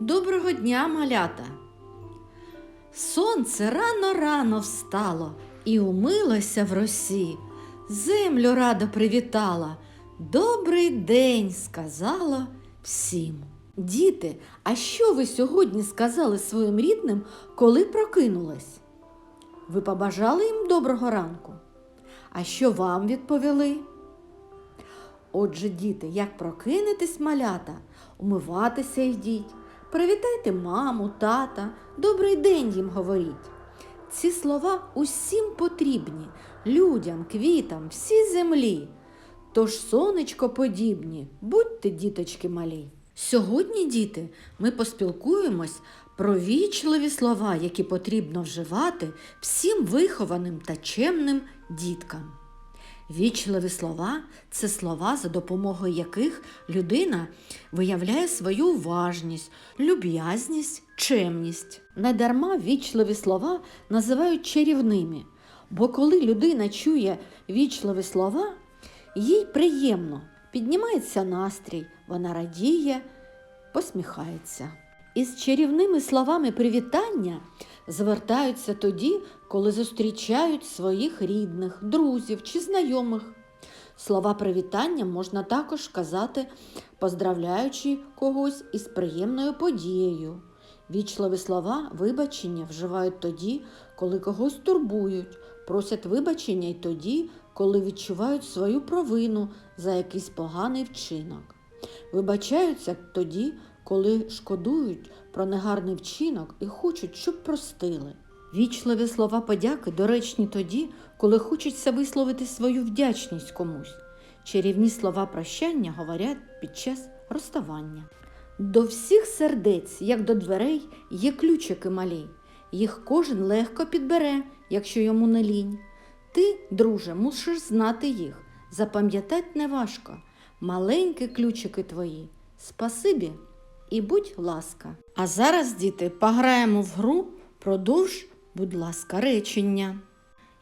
Доброго дня, малята! Сонце рано-рано встало і умилося в росі, землю радо привітала. Добрий день сказала всім. Діти, а що ви сьогодні сказали своїм рідним, коли прокинулись? Ви побажали їм доброго ранку? А що вам відповіли? Отже, діти, як прокинетесь малята, умиватися йдіть, привітайте маму, тата, добрий день їм говоріть. Ці слова усім потрібні, людям, квітам, всій землі. Тож сонечко подібні, будьте, діточки малі. Сьогодні, діти, ми поспілкуємось про вічливі слова, які потрібно вживати всім вихованим та чемним діткам. Вічливі слова це слова, за допомогою яких людина виявляє свою уважність, люб'язність, чемність. Недарма вічливі слова називають чарівними, бо коли людина чує вічливі слова, їй приємно, піднімається настрій, вона радіє, посміхається. Із чарівними словами привітання звертаються тоді, коли зустрічають своїх рідних, друзів чи знайомих. Слова привітання можна також казати, поздравляючи когось із приємною подією. Вічливі слова вибачення вживають тоді, коли когось турбують, просять вибачення й тоді, коли відчувають свою провину за якийсь поганий вчинок. Вибачаються тоді, коли шкодують про негарний вчинок і хочуть, щоб простили. Вічливі слова подяки доречні тоді, коли хочеться висловити свою вдячність комусь. Чарівні слова прощання говорять під час розставання. До всіх сердець, як до дверей, є ключики малі. Їх кожен легко підбере, якщо йому не лінь. Ти, друже, мусиш знати їх. Запам'ятать неважко. Маленькі ключики твої. Спасибі і будь ласка. А зараз, діти, пограємо в гру продовж, будь ласка, речення.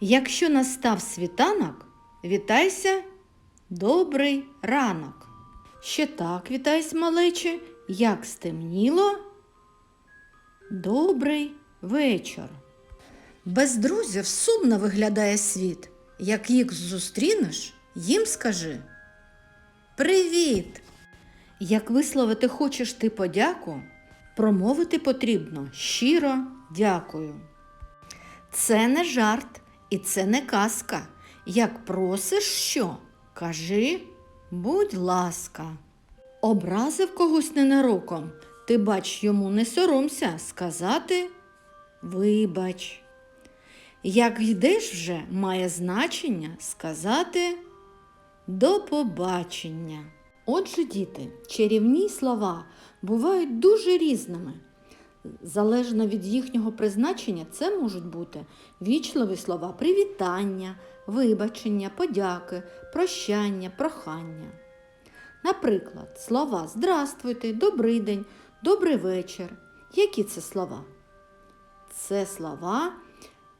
Якщо настав світанок, вітайся, добрий ранок. Ще так вітайся, малече, як стемніло. Добрий вечір. Без друзів сумно виглядає світ. Як їх зустрінеш, їм скажи Привіт! Як висловити хочеш ти подяку, промовити потрібно щиро дякую. Це не жарт і це не казка. Як просиш що, кажи, будь ласка. Образив когось ненароком, ти бач йому не соромся сказати вибач. Як йдеш вже, має значення сказати до побачення. Отже, діти, чарівні слова бувають дуже різними. Залежно від їхнього призначення, це можуть бути вічливі слова привітання, вибачення, подяки, прощання, прохання. Наприклад, слова Здравствуйте, добрий день, добрий вечір. Які це слова? Це слова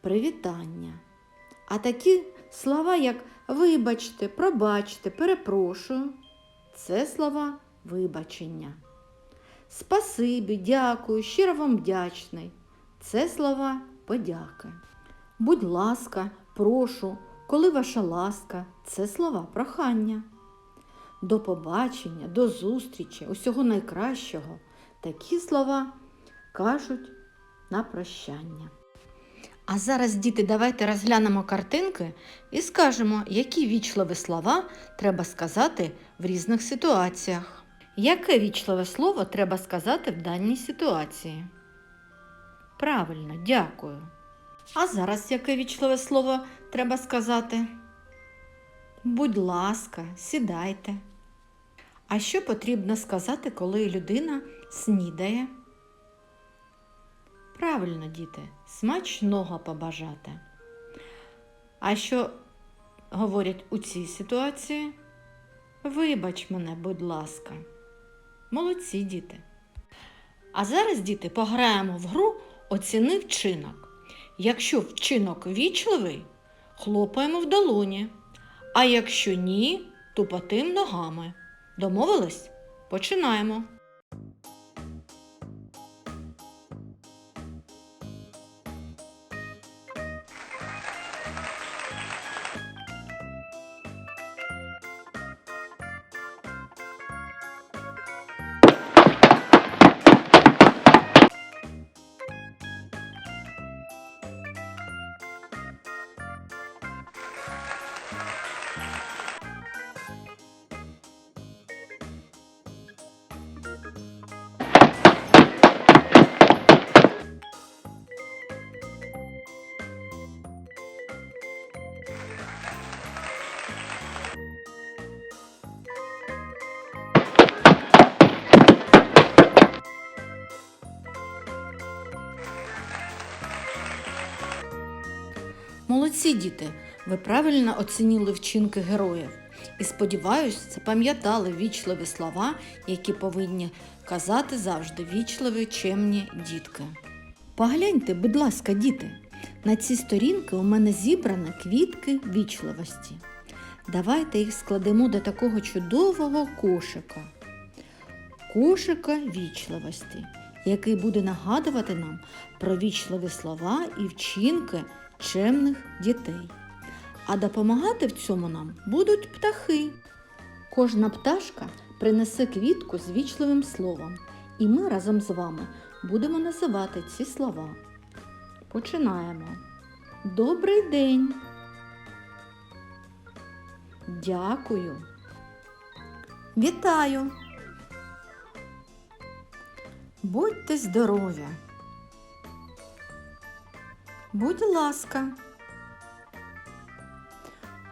привітання. А такі слова, як вибачте, пробачте, перепрошую, це слова вибачення. Спасибі, дякую, щиро вам вдячний. Це слова подяки. Будь ласка, прошу, коли ваша ласка, це слова прохання. До побачення, до зустрічі, усього найкращого. Такі слова кажуть на прощання. А зараз, діти, давайте розглянемо картинки і скажемо, які вічливі слова треба сказати в різних ситуаціях. Яке вічливе слово треба сказати в даній ситуації? Правильно, дякую. А зараз яке вічливе слово треба сказати? Будь ласка, сідайте. А що потрібно сказати, коли людина снідає? Правильно, діти, смачного побажати. А що говорять у цій ситуації? Вибач мене, будь ласка. Молодці діти. А зараз, діти, пограємо в гру Оціни вчинок. Якщо вчинок вічливий, хлопаємо в долоні. А якщо ні, тупотим ногами. Домовились? Починаємо. Молодці діти, ви правильно оцінили вчинки героїв. І сподіваюсь, запам'ятали вічливі слова, які повинні казати завжди вічливі, чемні дітки. Погляньте, будь ласка, діти, на ці сторінки у мене зібрані квітки вічливості. Давайте їх складемо до такого чудового кошика. Кошика вічливості, який буде нагадувати нам про вічливі слова і вчинки чемних дітей. А допомагати в цьому нам будуть птахи. Кожна пташка принесе квітку з вічливим словом, і ми разом з вами будемо називати ці слова. Починаємо. Добрий день. Дякую. Вітаю. Будьте здорові. Будь ласка.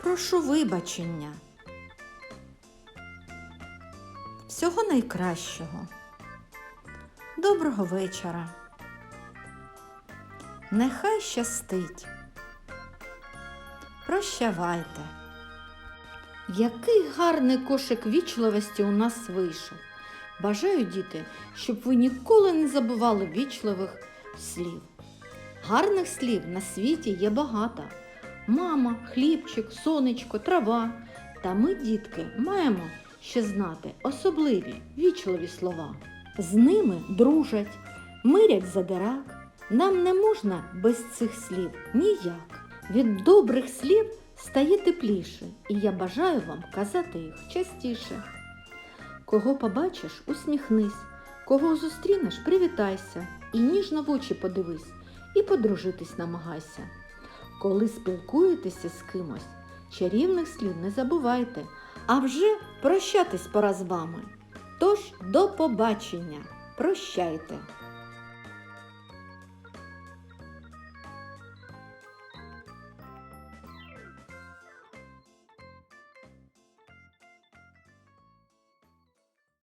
Прошу вибачення. Всього найкращого. Доброго вечора. Нехай щастить. Прощавайте. Який гарний кошик вічливості у нас вийшов. Бажаю, діти, щоб ви ніколи не забували вічливих слів. Гарних слів на світі є багато. Мама, хлібчик, сонечко, трава. Та ми, дітки, маємо ще знати особливі вічливі слова. З ними дружать, мирять задирак. Нам не можна без цих слів ніяк. Від добрих слів стає тепліше, і я бажаю вам казати їх частіше. Кого побачиш, усміхнись, кого зустрінеш, привітайся, і ніжно в очі подивись, і подружитись намагайся. Коли спілкуєтеся з кимось, чарівних слів не забувайте, а вже прощатись пора з вами. Тож до побачення, прощайте!